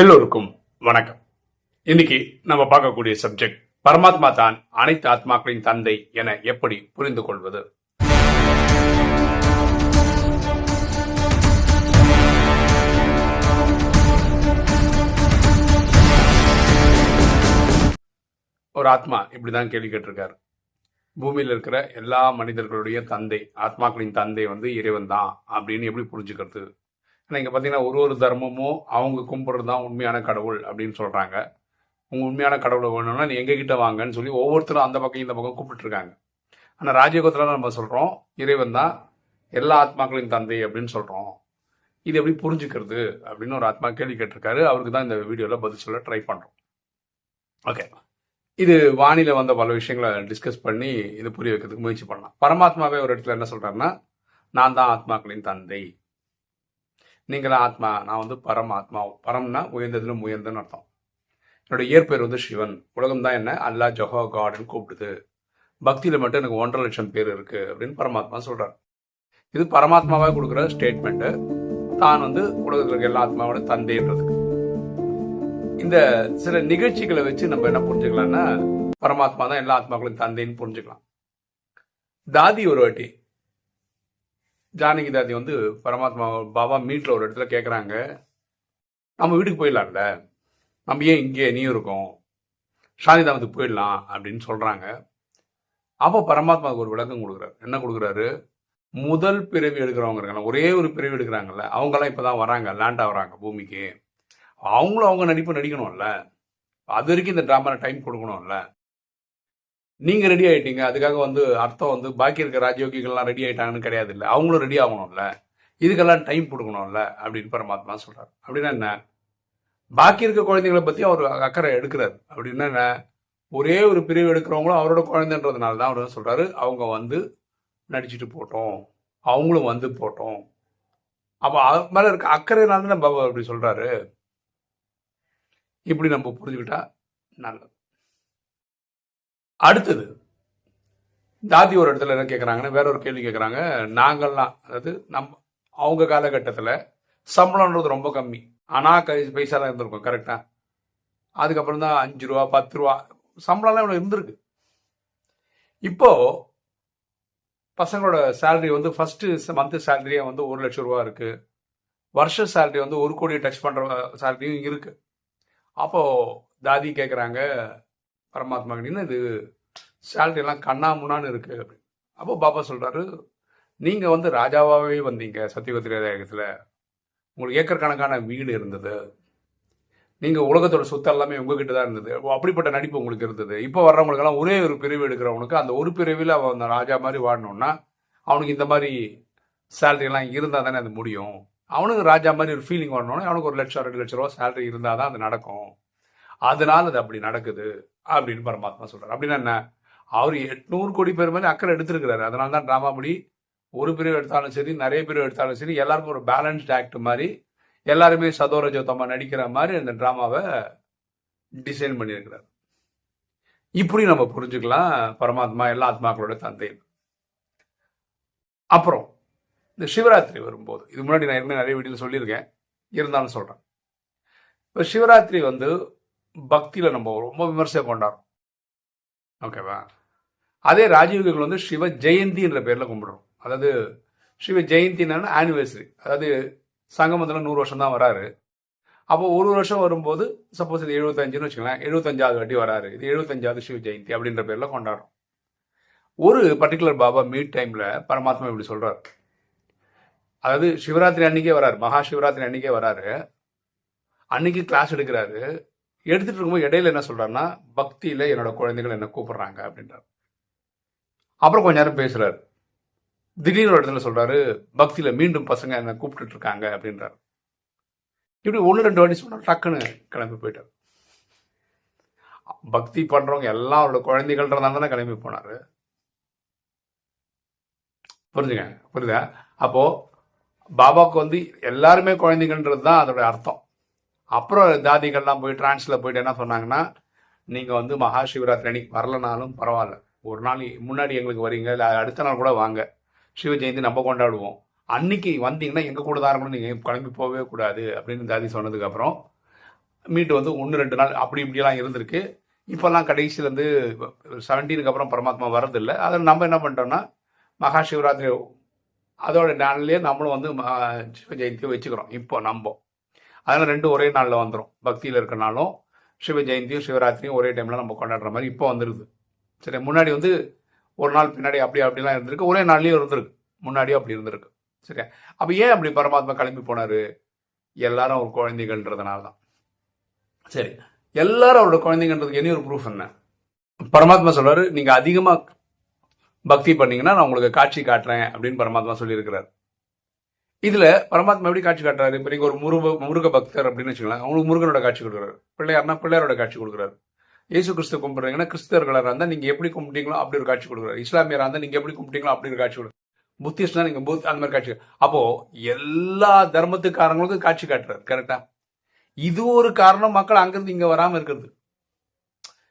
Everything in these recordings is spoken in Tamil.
எல்லோருக்கும் வணக்கம். இன்னைக்கு நம்ம பார்க்கக்கூடிய சப்ஜெக்ட் பரமாத்மா தான் அனைத்து ஆத்மாக்களின் தந்தை என எப்படி புரிந்து கொள்வது? ஒரு ஆத்மா இப்படிதான் கேள்வி கேட்டிருக்காரு. பூமியில் இருக்கிற எல்லா மனிதர்களுடைய தந்தை ஆத்மாக்களின் தந்தை வந்து இறைவன் தான் அப்படின்னு எப்படி புரிஞ்சுக்கிறது? ஆனால் இங்கே பார்த்தீங்கன்னா ஒரு ஒரு தர்மமும் அவங்க கும்பிட்றது தான் உண்மையான கடவுள் அப்படின்னு சொல்கிறாங்க உங்கள் உண்மையான கடவுளை வேணும்னா நீ எங்ககிட்ட வாங்கன்னு சொல்லி ஒவ்வொருத்தரும் அந்த பக்கம் இந்த பக்கம் கூப்பிட்டுருக்காங்க ஆனால் ராஜயோகத்தில் நம்ம சொல்கிறோம் இறைவன் தான் எல்லா ஆத்மாக்களின் தந்தை அப்படின்னு சொல்கிறோம் இது எப்படி புரிஞ்சுக்கிறது அப்படின்னு ஒரு ஆத்மா கேள்வி கேட்டிருக்காரு. அவருக்கு தான் இந்த வீடியோவில் பதில் சொல்ல ட்ரை பண்ணுறோம் ஓகே இது வானிலை வந்த பல விஷயங்களை டிஸ்கஸ் பண்ணி இது புரிய வைக்கிறதுக்கு முயற்சி பண்ணலாம். பரமாத்மாவே ஒரு இடத்துல என்ன சொல்கிறாருன்னா நான் தான் ஆத்மாக்களின் தந்தை. நீங்கள் ஆத்மா நான் வந்து பரமாத்மா பரம்னா உயர்ந்ததிலும் உயர்ந்ததுன்னு அர்த்தம். என்னோட இயற்பெயர் வந்து சிவன். உலகம் தான் என்ன? அல்லா ஜொஹோ காடுன்னு கூப்பிடுது. பக்தியில் மட்டும் எனக்கு ஒன்றரை லட்சம் பேர் இருக்கு அப்படின்னு பரமாத்மா சொல்றார். இது பரமாத்மாவாக கொடுக்குற ஸ்டேட்மெண்ட்டு தான் வந்து உலகத்தில் இருக்க எல்லா ஆத்மாவோட தந்தைன்றதுக்கு இந்த சில நிகழ்ச்சிகளை வச்சு நம்ம என்ன புரிஞ்சுக்கலாம்னா பரமாத்மா தான் எல்லா ஆத்மாக்களின் தந்தைன்னு புரிஞ்சுக்கலாம். தாதி ஒரு வாட்டி ஜானகி தாதி வந்து பரமாத்மா பாபா மீட்டில் ஒரு இடத்துல கேட்குறாங்க நம்ம வீட்டுக்கு போயிடலாம்ல. நம்ம ஏன் இங்கே நீயும் இருக்கோம்? சாந்திதாமத்துக்கு போயிடலாம் அப்படின்னு சொல்கிறாங்க அப்போ பரமாத்மாவுக்கு ஒரு விளக்கம் கொடுக்குறாரு. என்ன கொடுக்குறாரு? முதல் பிறவி எடுக்கிறவங்க இருக்காங்க. ஒரே ஒரு பிறவி எடுக்கிறாங்கல்ல. அவங்கெல்லாம் இப்பதான் வராங்க. லேண்டாக வராங்க பூமிக்கு. அவங்களும் அவங்க நடிப்பு நடிக்கணும்ல. அது வரைக்கும் இந்த டிராமால டைம் கொடுக்கணும்ல. நீங்க ரெடி ஆயிட்டீங்க. அதுக்காக வந்து அர்த்தம் வந்து பாக்கி இருக்க ராஜயோகிகள்லாம் ரெடி ஆயிட்டாங்கன்னு கிடையாது இல்லை அவங்களும் ரெடி ஆகணும்ல. இதுக்கெல்லாம் டைம் கொடுக்கணும்ல அப்படின்னு பரமாத்மா சொல்றாரு. அப்படின்னா என்ன? பாக்கி இருக்க குழந்தைங்களை பத்தி அவர் அக்கறை எடுக்கிறாரு. அப்படின்னா என்ன? ஒரே ஒரு பிரிவு எடுக்கிறவங்களும் அவரோட குழந்தைன்றதுனால தான் அவர் சொல்றாரு? அவங்க வந்து நடிச்சுட்டு போட்டோம். அவங்களும் வந்து போட்டோம். அப்போ அது மேலே இருக்க அக்கறையினால தான் பாபா அப்படி சொல்றாரு. இப்படி நம்ம புரிஞ்சுக்கிட்டா நல்லது. அடுத்தது தாதி ஒரு இடத்துல என்ன கேட்குறாங்கன்னா வேற ஒரு கேள்வி கேட்குறாங்க நாங்கள்லாம் அதாவது நம்ம அவங்க காலகட்டத்தில் சம்பளம்ன்றது ரொம்ப கம்மி. ஆனால் கை பைசா தான் இருந்திருக்கும் கரெக்டாக அதுக்கப்புறம் தான் அஞ்சு ரூபா பத்து ரூபா சம்பளம்லாம் இவ்வளோ இருந்திருக்கு. இப்போ பசங்களோட சேலரி வந்து ஃபஸ்ட்டு மந்த் சேலரியே வந்து ஒரு லட்சம் ரூபா இருக்குது வருஷ சேலரி வந்து ஒரு கோடியை டச் பண்ணுற சேலரியும் இருக்குது அப்போது தாதி கேட்குறாங்க பரமாத்மா கிட்டீங்கன்னா இது சேலரி எல்லாம் கண்ணா முன்னான்னு இருக்கு அப்படின்னு. அப்போ பாபா சொல்றாரு நீங்க வந்து ராஜாவாகவே வந்தீங்க சத்தியகுதிரேகத்தில் உங்களுக்கு ஏக்கர் கணக்கான வீடு இருந்தது. நீங்க உலகத்தோட சொத்து எல்லாமே உங்ககிட்ட தான் இருந்தது. அப்படிப்பட்ட நடிப்பு உங்களுக்கு இருந்தது. இப்போ வர்றவங்களுக்கெல்லாம் ஒரே ஒரு பிரிவு எடுக்கிறவனுக்கு அந்த ஒரு பிரிவில் அவன் அந்த ராஜா மாதிரி வாடணும்னா அவனுக்கு இந்த மாதிரி சேலரிலாம் இருந்தால் தானே அது முடியும். அவனுக்கு ராஜா மாதிரி ஒரு ஃபீலிங் வரணும்னா அவனுக்கு ஒரு லட்சம் ரெண்டு லட்ச ரூபா சேலரி இருந்தால் தான் அது நடக்கும். அதனால அது அப்படி நடக்குது அப்படின்னு பரமாத்மா சொல்றாரு. அப்படின்னா என்ன? அவர் எட்நூறு கோடி பேர் மேலே அக்கறை எடுத்திருக்கிறாரு. அதனால தான் டிராமா முடி ஒரு பிரிவு எடுத்தாலும் சரி நிறைய பிரிவு எடுத்தாலும் சரி எல்லாருக்கும் ஒரு பேலன்ஸ்ட் ஆக்ட் மாதிரி எல்லாருமே சதோரஜோத்தமாக நடிக்கிற மாதிரி அந்த டிராமாவை டிசைன் பண்ணியிருக்கிறார். இப்படி நம்ம புரிஞ்சுக்கலாம் பரமாத்மா எல்லா ஆத்மாக்களோட தந்தை. அப்புறம் இந்த சிவராத்திரி வரும்போது இது முன்னாடி நான் ஏற்கனவே நிறைய வீடியோவில் சொல்லியிருக்கேன். இருந்தாலும் சொல்றேன். இப்போ சிவராத்திரி வந்து பக்தியில் நம்ம ரொம்ப விமர்சையாக கொண்டாடுறோம். ஓகேவா அதே ராஜீவ்கள் வந்து சிவ ஜெயந்தின்ற பேரில் கும்பிடுறோம். அதாவது சிவ ஜெயந்தினா ஆனிவர்சரி அதாவது சங்கமத்தில் நூறு வருஷம் தான் வராரு. அப்போ ஒரு வருஷம் வரும்போது சப்போஸ் இது எழுபத்தஞ்சுன்னு வச்சுக்கலாம் எழுபத்தஞ்சாவது வாட்டி வராரு. இது எழுபத்தஞ்சாவது சிவ ஜெயந்தி அப்படின்ற பேரில் கொண்டாடுறோம். ஒரு பர்டிகுலர் பாபா மீட் டைமில் பரமாத்மா இப்படி சொல்கிறார் அதாவது சிவராத்திரி அன்னைக்கே வராரு. மகா சிவராத்திரி அன்னைக்கே வராரு. அன்னைக்கு கிளாஸ் எடுக்கிறாரு. எடுத்துட்டு இருக்கும்போது இடையில என்ன சொல்றாருன்னா பக்தியில என்னோட குழந்தைகள் என்ன கூப்பிடுறாங்க அப்படின்றார். அப்புறம் கொஞ்ச நேரம் பேசுறாரு. திடீர்னு ஒரு இடத்துல சொல்றாரு பக்தியில மீண்டும் பசங்க என்ன கூப்பிட்டுட்டு இருக்காங்க அப்படின்றாரு. இப்படி ஒன்று ரெண்டு வாட்டி சொன்னால் டக்குன்னு கிளம்பி போயிட்டார். பக்தி பண்றவங்க எல்லாம் அவரோட குழந்தைகள்ன்றதால தானே கிளம்பி போனாரு. புரிஞ்சுங்க? புரியுதா? அப்போ பாபாவுக்கு வந்து எல்லாருமே குழந்தைகள்ன்றது தான் அதோட அர்த்தம். அப்புறம் தாதிகள்லாம் போய் டிரான்ஸில் போயிட்டு என்ன சொன்னாங்கன்னா நீங்கள் வந்து மகா சிவராத்திரி அன்னைக்கு வரலனாலும் பரவாயில்ல. ஒரு நாள் முன்னாடி எங்களுக்கு வரீங்க இல்லை அடுத்த நாள் கூட வாங்க. சிவ ஜெயந்தி நம்ம கொண்டாடுவோம். அன்னைக்கு வந்தீங்கன்னா எங்கள் கூட தான் இருக்கணும் நீங்கள் கிளம்பி போகவே கூடாது அப்படின்னு தாதி சொன்னதுக்கப்புறம் மீட்டு வந்து ஒன்று ரெண்டு நாள் அப்படி இப்படியெல்லாம் இருந்திருக்கு. இப்போல்லாம் கடைசியிலேருந்து செவன்டீனுக்கு அப்புறம் பரமாத்மா வரதில்லை அதில் நம்ம என்ன பண்ணிட்டோம்னா மகா சிவராத்திரி அதோட நாள்லேயே நம்மளும் வந்து ம- சிவ ஜெயந்தியை வச்சுக்கிறோம். இப்போ நம்ம. அதனால ரெண்டும் ஒரே நாளில் வந்துடும் பக்தியில் இருக்கிறனாலும் சிவ ஜெயந்தியும் சிவராத்திரியும் ஒரே டைமில் நம்ம கொண்டாடுற மாதிரி இப்போ வந்துருது. சரி முன்னாடி வந்து ஒரு நாள் பின்னாடி அப்படி அப்படிலாம் இருந்திருக்கு. ஒரே நாள்லேயும் இருந்திருக்கு. முன்னாடியும் அப்படி இருந்திருக்கு. சரியா அப்போ ஏன் அப்படி பரமாத்மா கிளம்பி போனாரு? எல்லாரும் ஒரு குழந்தைகள்ன்றதுனால தான் சரி எல்லாரும் அவரோட குழந்தைங்கன்றதுக்கு என்ன ஒரு ப்ரூஃப் என்ன? பரமாத்மா சொல்றாரு நீங்க அதிகமா பக்தி பண்ணீங்கன்னா நான் உங்களுக்கு காட்சி காட்டுறேன் அப்படின்னு பரமாத்மா சொல்லியிருக்கிறார். இதுல பரமாத்மா எப்படி காட்சி காட்டுறாரு? இப்ப நீங்க ஒரு முருக முருக பக்தர் அப்படின்னு வச்சுக்கலாம் அவங்களுக்கு முருகனோட காட்சி கொடுக்குறாரு. பிள்ளையார்னா பிள்ளையாரோட காட்சி கொடுக்குறாரு. இயேசு கிறிஸ்து கும்பிடுறீங்கன்னா கிறிஸ்தவர்களாக இருந்தால் நீங்க எப்படி கும்பிட்டீங்களோ அப்படி ஒரு காட்சி கொடுக்குறாரு. இஸ்லாமியராக இருந்தால் நீங்க எப்படி கும்பிட்டீங்களோ அப்படி ஒரு காட்சி கொடுக்குறாரு. புத்திஸ்ட்னா நீங்க புத் அந்த மாதிரி காட்சி அப்போ எல்லா தர்மத்துக்காரங்களுக்கும் காட்சி காட்டுறாரு. கரெக்டா இது ஒரு காரணம் மக்கள் அங்கிருந்து இங்க வராம இருக்கிறது.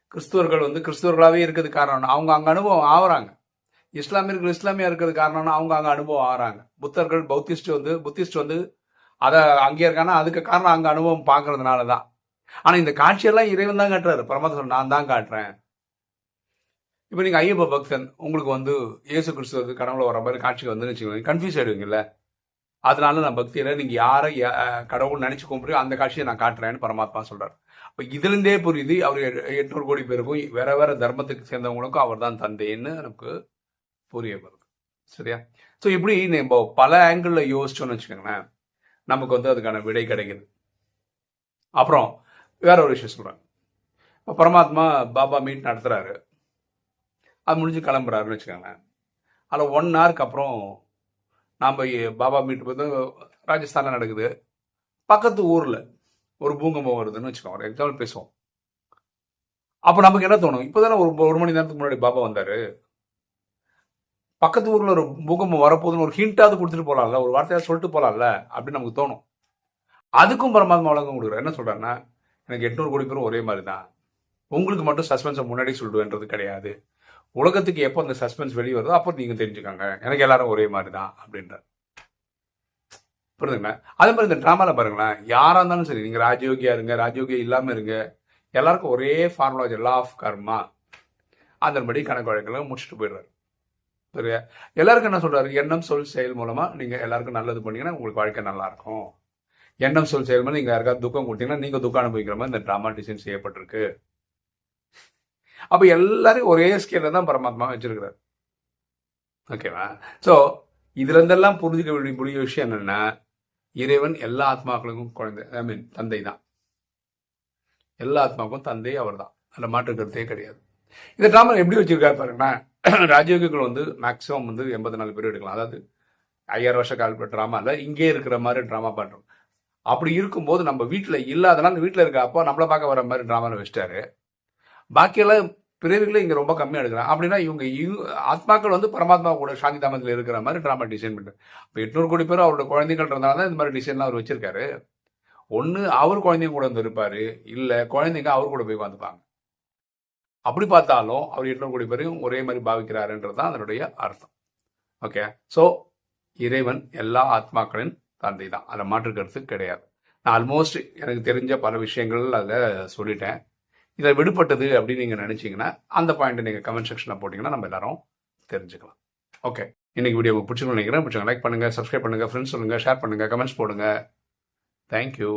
கிறிஸ்துவர்கள் வந்து கிறிஸ்துவர்களாவே இருக்கிறது காரணம். அவங்க அங்க அனுபவம் ஆவறாங்க. இஸ்லாமியர்கள் இஸ்லாமியா இருக்கிறது காரணம்னா அவங்க அங்க அனுபவம் ஆகிறாங்க புத்தர்கள் பௌத்திஸ்ட் வந்து புத்திஸ்ட் வந்து அதை அங்கே இருக்கானா அதுக்கு காரணம் அங்க அனுபவம் பார்க்கறதுனால தான் ஆனா இந்த காட்சியெல்லாம் இறைவன் தான் காட்டுறாரு. பரமாத்மா நான் தான் காட்டுறேன். இப்போ நீங்க ஐயப்ப பக்தன் உங்களுக்கு வந்து இயேசு கிறிஸ்து வந்து வர மாதிரி காட்சி வந்து வச்சுக்கோங்க கன்ஃபியூஸ் ஆயிடுவீங்கல்ல? அதனால நான் பக்தியில நீங்க யாரை கடவுள் நினைச்சு கும்பிடுறீங்க அந்த காட்சியை நான் காட்டுறேன்னு பரமாத்மா சொல்றாரு. இப்போ இதுல இருந்தே புரியுது அவர் எ- எட்நூறு கோடி பேருக்கும் வேற வேற தர்மத்துக்கு சேர்ந்தவங்களுக்கும் அவர் தான் தந்தைன்னு நமக்கு புரிய வருது சரியா? ஸோ இப்படி நம்ம பல ஆங்கிளில் யோசிச்சோன்னு வச்சுக்கோங்களேன் நமக்கு வந்து அதுக்கான விடை கிடைக்குது. அப்புறம் வேற ஒரு விஷயம் சொல்றேன். இப்போ பரமாத்மா பாபா மீட் நடத்துகிறாரு அது முடிஞ்சு கிளம்புறாருன்னு வச்சுக்கோங்களேன். அதில் ஒன் ஹவருக்கு அப்புறம் நாம் பாபா மீட் வந்து ராஜஸ்தானில் நடக்குது. பக்கத்து ஊரில் ஒரு பூகம்பம் வருதுன்னு வச்சுக்கோங்க. ஒரு எக்ஸாம்பிள் பேசுவோம். அப்போ நமக்கு என்ன தோணும்? இப்போதானே ஒரு ஒரு மணி நேரத்துக்கு முன்னாடி பாபா வந்தார். பக்கத்து ஊரில் ஒரு பூகம்பம் வரப்போகுதுன்னு ஒரு ஹிண்டாவது கொடுத்துட்டு போகலாம்ல ஒரு வார்த்தையாக சொல்லிட்டு போகலாம்ல அப்படின்னு நமக்கு தோணும். அதுக்கும் பரமாத்மா வழக்கம் கொடுக்குறாரு. என்ன சொல்றாருன்னா எனக்கு எட்நூறு கோடி பேரும் ஒரே மாதிரி தான். உங்களுக்கு மட்டும் சஸ்பென்ஸை முன்னாடி சொல்லிடுவேன்றது கிடையாது. உலகத்துக்கு எப்போ அந்த சஸ்பென்ஸ் வெளியே வருதோ அப்போ நீங்கள் தெரிஞ்சுக்கோங்க. எனக்கு எல்லாரும் ஒரே மாதிரி தான் அப்படின்றார். புரியுதுங்களா? அதே மாதிரி இந்த ட்ராமாவில் பாருங்களேன். யாராக இருந்தாலும் சரி நீங்கள் ராஜயோகியா இருங்க ராஜயோகியா இல்லாமல் இருங்க. எல்லாருக்கும் ஒரே ஃபார்முலா லா ஆஃப் கர்மா அதன்படி கணக்கு வழக்கெல்லாம் முடிச்சுட்டு போயிடுறாரு. சரியா எல்லாருக்கும் என்ன சொல்றாரு? எண்ணம் சொல் செயல் மூலமா நீங்க எல்லாருக்கும் நல்லது பண்ணீங்கன்னா உங்களுக்கு வாழ்க்கை நல்லா இருக்கும் எண்ணம் சொல் செயல் மூலம் நீங்க யாருக்காவது துக்கம் கொடுத்தீங்கன்னா நீங்க துக்கம் அனுபவிக்கிற மாதிரி இந்த டிராமா டிசைன் செய்யப்பட்டிருக்கு. அப்ப எல்லாரும் ஒரே ஸ்கேல தான் பரமாத்மா வச்சிருக்கிறார். ஓகேவா? சோ இதுல இருந்தெல்லாம் புரிஞ்சுக்க வேண்டிய முடிய விஷயம் என்னன்னா இறைவன் எல்லா ஆத்மாக்களுக்கும் குழந்தை ஐ மீன் தந்தை தான். எல்லா ஆத்மாவுக்கும் தந்தை அவர் தான் அதில் மாற்று கருத்தே கிடையாது. இந்த டிராமா எப்படி வச்சிருக்காரு பாருங்கன்னா ராஜயோகிகள் வந்து மேக்ஸிமம் வந்து எண்பது நாலு பேர் எடுக்கலாம். அதாவது ஐயாயிரம் வருஷ கால இல்லை இங்கே இருக்கிற மாதிரி ட்ராமா பண்றோம் அப்படி இருக்கும்போது நம்ம வீட்டில் இல்லாதனால வீட்டில் இருக்க அப்பா நம்மளை பார்க்க வர மாதிரி ட்ராமாவில் வச்சிட்டாரு. பாக்கியெல்லாம் பிறவிகளை இங்கே ரொம்ப கம்மியாக எடுக்கிறான் அப்படின்னா இவங்க இவங்க- ஆத்மாக்கள் வந்து பரமாத்மா கூட சாந்தி தாமத்தில் இருக்கிற மாதிரி ட்ராமா டிசைன் பண்ணுறாரு இப்போ எட்நூறு கோடி பேர் அவரோட குழந்தைகள்ன்றதுனால தான் இந்த மாதிரி டிசைன்லாம் அவர் வச்சிருக்காரு. ஒன்று அவர் குழந்தைங்க கூட வந்து இருப்பாரு. இல்லை குழந்தைங்க அவர் கூட போய் வந்துப்பாங்க அப்படி பார்த்தாலும் அவர் எட்நூறு கோடி பேரையும் ஒரே மாதிரி பாவிக்கிறாருன்றது தான் அதனுடைய அர்த்தம். ஓகே ஸோ இறைவன் எல்லா ஆத்மாக்களின் தந்தை தான் அதை மாற்று கருத்து கிடையாது. நான் ஆல்மோஸ்ட் எனக்கு தெரிஞ்ச பல விஷயங்கள் அதில் சொல்லிட்டேன். இதை விடுபட்டது அப்படின்னு நீங்கள் நினச்சிங்கன்னா அந்த பாயிண்ட் நீங்கள் கமெண்ட் செக்ஷனில் போட்டிங்கன்னா நம்ம எல்லாரும் தெரிஞ்சுக்கலாம். ஓகே இன்னைக்கு வீடியோ உங்களுக்கு பிடிச்சிருக்கணும் நினைக்கிறேன். பிடிச்சிங்க லைக் பண்ணுங்கள் சப்ஸ்கிரைப் பண்ணுங்கள் ஃப்ரெண்ட்ஸ் சொல்லுங்கள் ஷேர் பண்ணுங்கள் கமெண்ட்ஸ் போடுங்க. தேங்க்யூ